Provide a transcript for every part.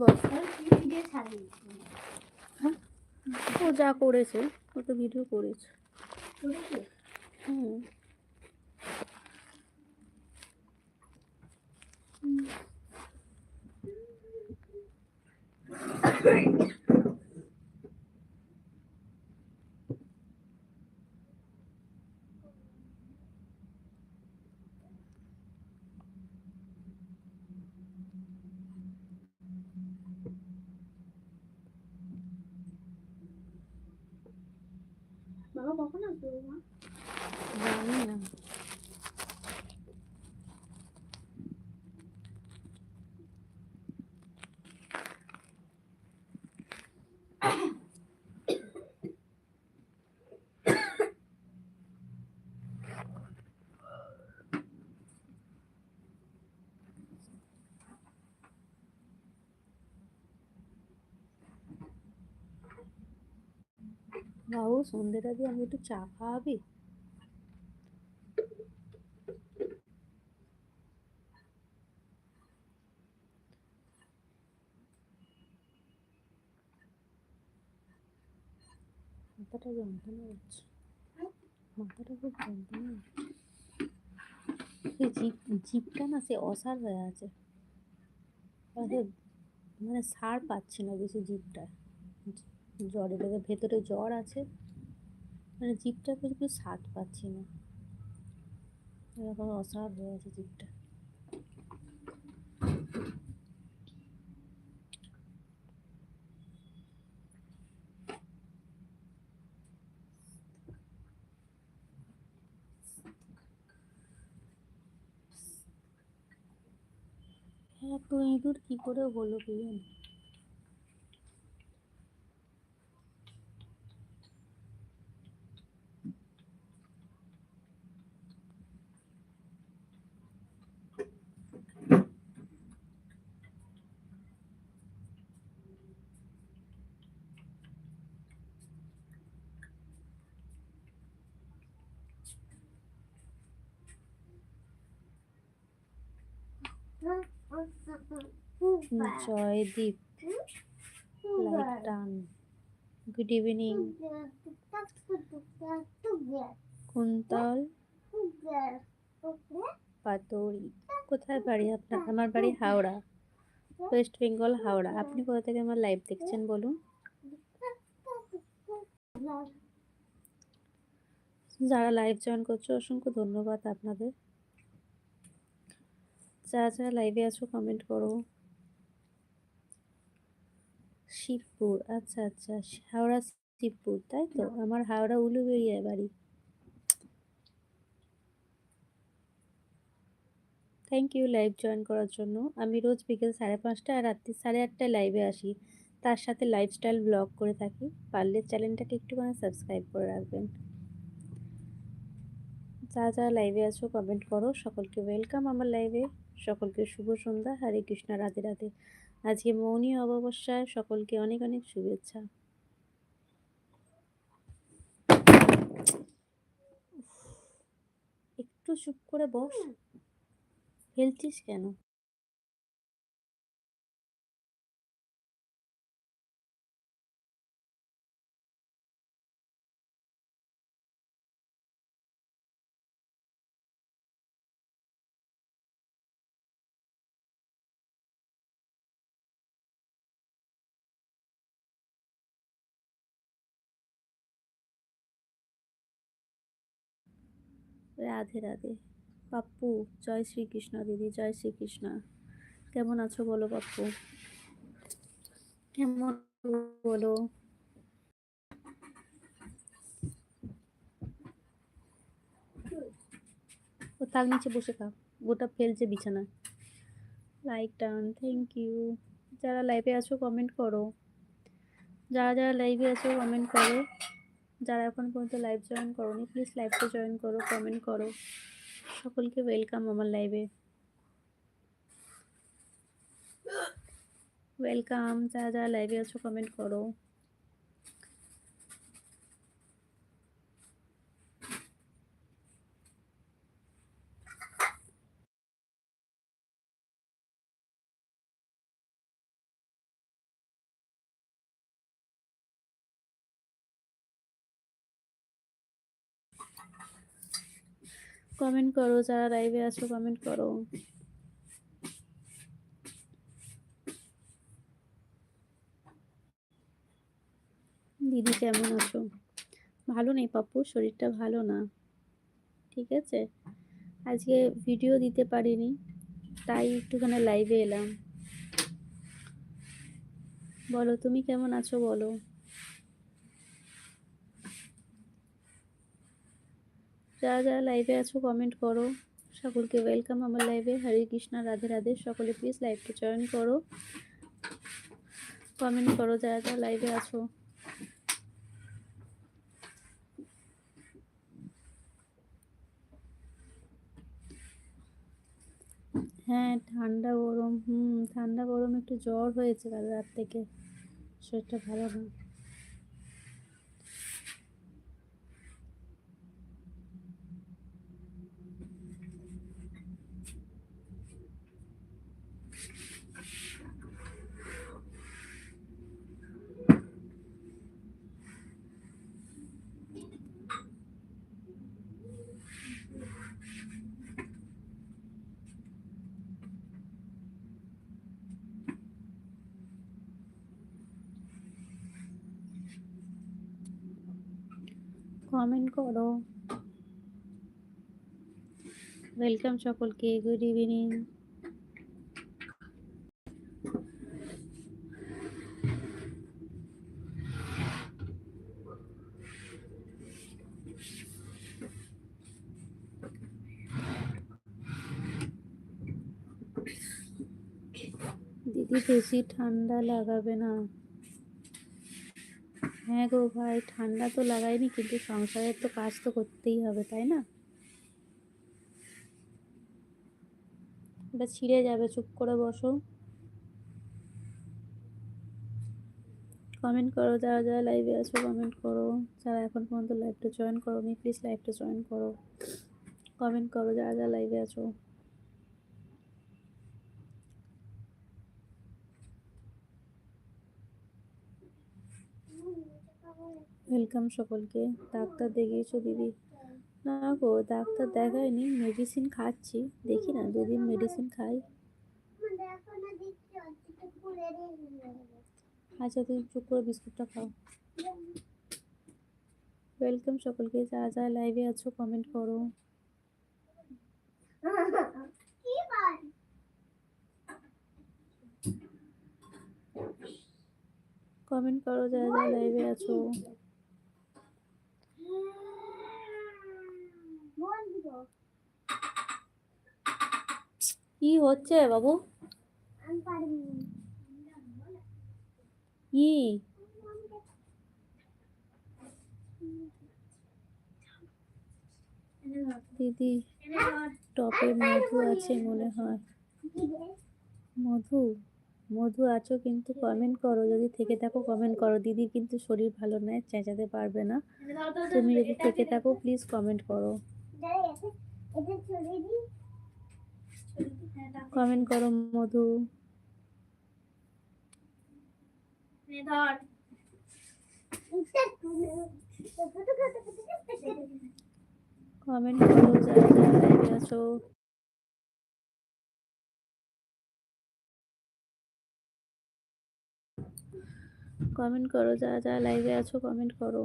বল ও যা করেছে ও তো ভিডিও করেছে। হুম। কখন আসবে মা জানি না বাবু সন্ধ্যেটা দিয়ে আমি একটু চা খাওয়াবি? মাথাটা যন্ত্রণা হচ্ছে। মাথাটা খুব যন্ত্রণা হচ্ছে। না সে অসার হয়ে আছে। মানে সার পাচ্ছি না বেশি জিপটা জ্বরে লেগে ভেতরে জ্বর আছে। মানে জিপটা কিছু স্বাদ পাচ্ছি না। এরকম অসার হয়ে আছে জিপটা এত ইঁদুর কি করে হলো কি জানি? জয়দীপ লাইক টান গুড ইভিনিং কুন্তল পাতৌরি। কোথায় বাড়ি আপনার? আমার বাড়ি হাওড়া ওয়েস্ট বেঙ্গল হাওড়া। আপনি কোথা থেকে আমার লাইভ দেখছেন বলুন? যারা লাইভ জয়েন করছ, অসংখ্য ধন্যবাদ আপনাদের। যারা যারা লাইভে আছো কমেন্ট করো। শিবপুর আচ্ছা আচ্ছা হাওড়া শিবপুর তাই তো? আমার হাওড়া উলুবেড়িয়ায় বাড়ি। থ্যাংক ইউ লাইভ জয়েন করার জন্য। আমি রোজ বিকেল সাড়ে পাঁচটা আর রাত্রি সাড়ে আটটায় লাইভে আসি। তার সাথে লাইফস্টাইল ব্লগ করে থাকি। পারলে চ্যানেলটাকে একটুখানি সাবস্ক্রাইব করে রাখবেন। যা যা লাইভে আছো কমেন্ট করো। সকলকে ওয়েলকাম আমার লাইভে সকলকে শুভ সন্ধ্যা। হরে কৃষ্ণ রাধে রাধে। আজকে মৌনী অমাবস্যায় সকলকে অনেক অনেক শুভেচ্ছা। একটু চুপ করে বস। ফেলছিস কেন? রাধে রাধে। পাপ্পু জয় শ্রীকৃষ্ণ দিদি, জয় শ্রীকৃষ্ণ। কেমন আছো বলো পাপ্পু কেমন বলো? ও তার নিচে বসে খাও গোটা ফেলছে বিছানা। লাইক টান থ্যাংক ইউ যারা লাইভে আছো কমেন্ট করো। যারা যারা লাইভে আছো কমেন্ট করো। যারা এখন পর্যন্ত লাইভ জয়েন করোনি প্লিজ লাইভটা জয়েন করো কমেন্ট করো। সকলকে ওয়েলকাম আমার লাইভে ওয়েলকাম যারা যারা লাইভে আছো কমেন্ট করো। কমেন্ট করো, যারা লাইভে আছো কমেন্ট করো। দিদি, কেমন আছো? ভালো নেই পাপ্পু, শরীরটা ভালো না। ঠিক আছে? আজকে ভিডিও দিতে পারিনি, তাই একটুখানি লাইভে এলাম। বলো, তুমি কেমন আছো বলো? যারা যারা লাইভে আছো কমেন্ট করো। সকলকে ওয়েলকাম আমার লাইভে হরে কৃষ্ণা, রাধে রাধে। সকলে প্লিজ লাইভটা জয়েন করো। কমেন্ট করো যারা যারা লাইভে আছো। হ্যাঁ ঠান্ডা গরম। হুম, ঠান্ডা গরম একটু জ্বর হয়েছে কাল রাত থেকে। শরীরটা ভালো না। কমেন্ট করো ওয়েলকাম সকলকে গুড ইভিনিং দিদি বেশি ঠান্ডা লাগাবে না হ্যাঁ গো ভাই, ঠান্ডা তো লাগাইনি, কিন্তু সংসারের তো কাজ তো করতেই হবে, তাই না? এটা ছিঁড়ে যাবে, চুপ করে বসো। কমেন্ট করো, যারা যারা লাইভে আছো কমেন্ট করো। যারা এখন পর্যন্ত লাইভটা জয়েন করো নি প্লিজ লাইভটা জয়েন করো। কমেন্ট করো, যারা যারা লাইভে আছো। ওয়েলকাম সকলকে। ডাক্তার দেখিয়েছো দিদি? না গো, ডাক্তার দেখায়নি মেডিসিন খাচ্ছি। দেখি না, দুদিন মেডিসিন খাই। আচ্ছা তুমি চুপ করে বিস্কুটটা খাও। ওয়েলকাম সকলকে যারা যারা লাইভে আছো কমেন্ট করো। কমেন্ট করো যারা যারা লাইভে আছো। হচ্ছে, বাবু? কি? দিদি, টপে মধু আছে মনে হয়। মধু? মধু আছো কিন্তু কমেন্ট করো। যদি থেকে থাকো কমেন্ট করো। দিদি কিন্তু শরীর ভালো নয়, চেঁচাতে পারবে না। তুমি যদি থেকে থাকো প্লিজ কমেন্ট করো। কমেন্ট করো, মধু। কমেন্ট করো, যারা যারা লাইভে আছো। কমেন্ট করো, যারা যারা লাইভে আছো, কমেন্ট করো।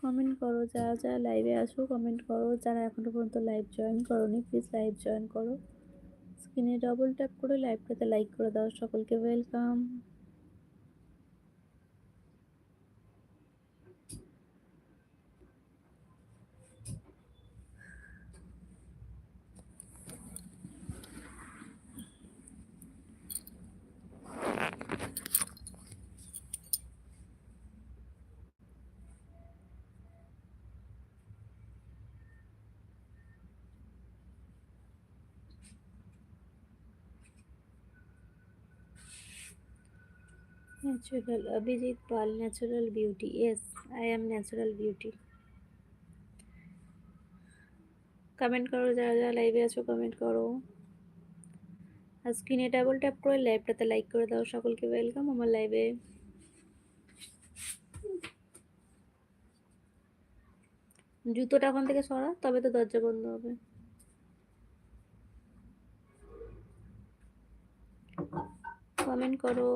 কমেন্ট করো যারা যারা লাইভে আসো কমেন্ট করো। যারা এখনও পর্যন্ত লাইভ জয়েন করোনি প্লিজ লাইভ জয়েন করো। স্ক্রিনে ডবল ট্যাপ করে লাইভটাতে লাইক করে দাও। সকলকে welcome Natural Abhijit Pal natural beauty Yes, I am natural beauty comment করো যারা যারা লাইভে আছো কমেন্ট করো। আর স্ক্রিনে ডাবল ট্যাপ করে লাইভটাতে লাইক করে দাও। সকলকে ওয়েলকাম আমার লাইভে জুতোটা ওখান থেকে সরা তবে তো দরজা বন্ধ হবে। কমেন্ট করো।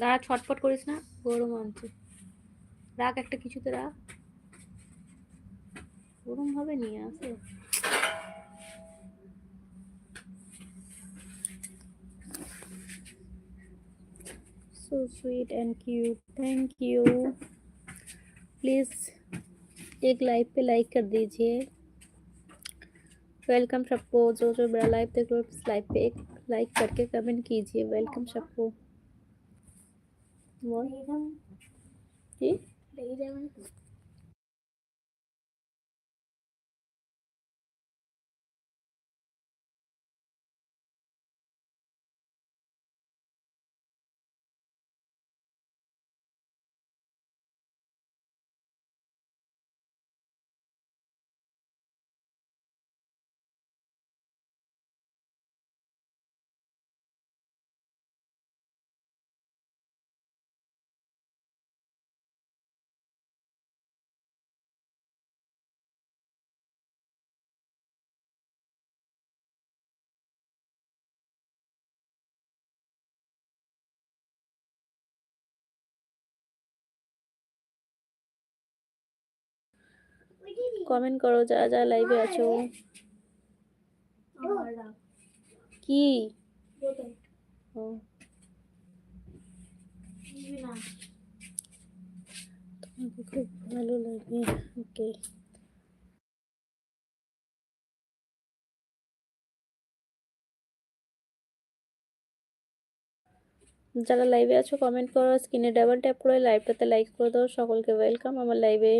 দাঁড়া ছটফট করিস না গরম আনছে রাখ একটা কিছুতে রাখ গরম ভাবে নিয়ে আসে so sweet and cute thank you please एक लाइव पे लाइक कर दीजिए वेलकम सबको जो जो मेरा लाइव देख रहे हो प्लीज लाइव पे एक लाइक करके कमेंट कीजिए वेलकम सबको বল কি লেগে কমেন্ট করো, যারা যারা লাইভে আছো। কি? খুব ভালো লাগে। ওকে। যারা লাইভে আছো কমেন্ট করো, স্ক্রিনে ডাবল ট্যাপ করে লাইভটাতে লাইক করে দাও। সকলকে ওয়েলকাম আমার লাইভে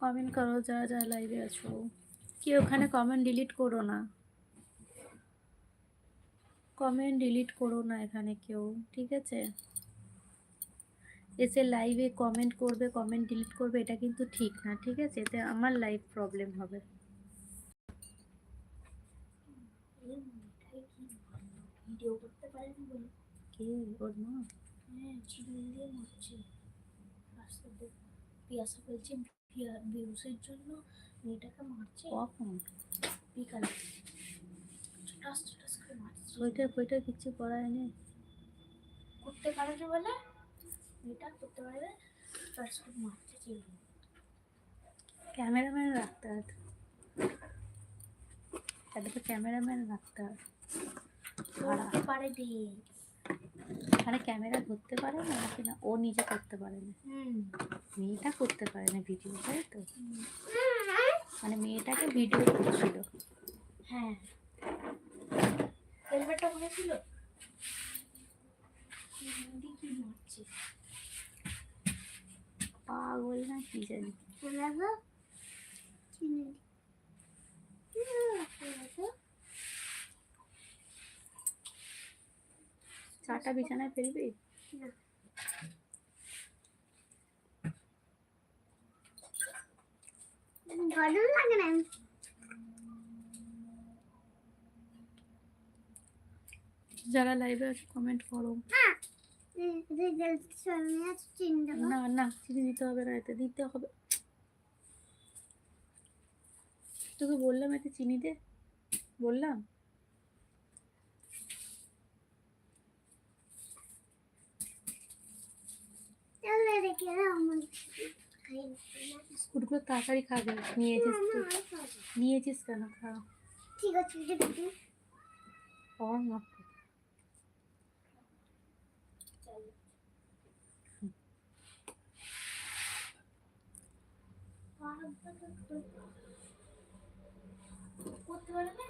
কমেন্ট করো, যারা যারা লাইভে আছো। কি ওখানে কমেন্ট ডিলিট করো না? কমেন্ট ডিলিট করো না এখানে কেউ, ঠিক আছে? এসে লাইভে কমেন্ট করবে কমেন্ট ডিলিট করবে, এটা কিন্তু ঠিক না, ঠিক আছে? এতে আমার লাইভ প্রবলেম হবে। ভিউসের জন্য মেয়েটাকে মারছে। কখন? বিকালে। ছোটাস ছোটাস করে মারছে। সোয়েটার ফোয়েটার কিচ্ছু পরায় নেই করতে পারেনি বলে মেয়েটা করতে পারবে ছোটাস করে মারছে চিবিল ক্যামেরাম্যান রাখতে হয় তাহলে তো ক্যামেরাম্যান রাখতে হয় করতে পারেনি। মানে ক্যামেরা ধরতে পারে না নাকি না? ও নিজে করতে পারে না। হুম। মেয়েটা করতে পারে না ভিডিও তাই তো? মানে মেয়েটাকে ভিডিও করছিল। হ্যাঁ। হেলমেটটা মনে ছিল? পাগল না কি জানি। চিনি। চাটা বিছানায় ফেলবি? ভালো লাগে না। যারা লাইভে আছে কমেন্ট করো। চিন্তা না না চিনি দিতে হবে না এতে দিতে হবে। তোকে বললাম একটা চিনি দে। বললাম তাহলে রেখে দাও আমার খাই না বিস্কুটগুলো তাড়াতাড়ি খাবে নিয়েছিস তো না। নিয়েছিস কেন? খা ঠিক আছে মাত্র করতে পারবে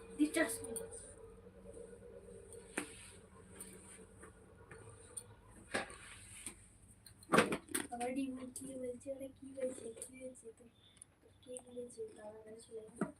ডিম কি হয়েছে ওরা কি হয়েছে কি হয়েছে তো কে বলেছে কাছে চলে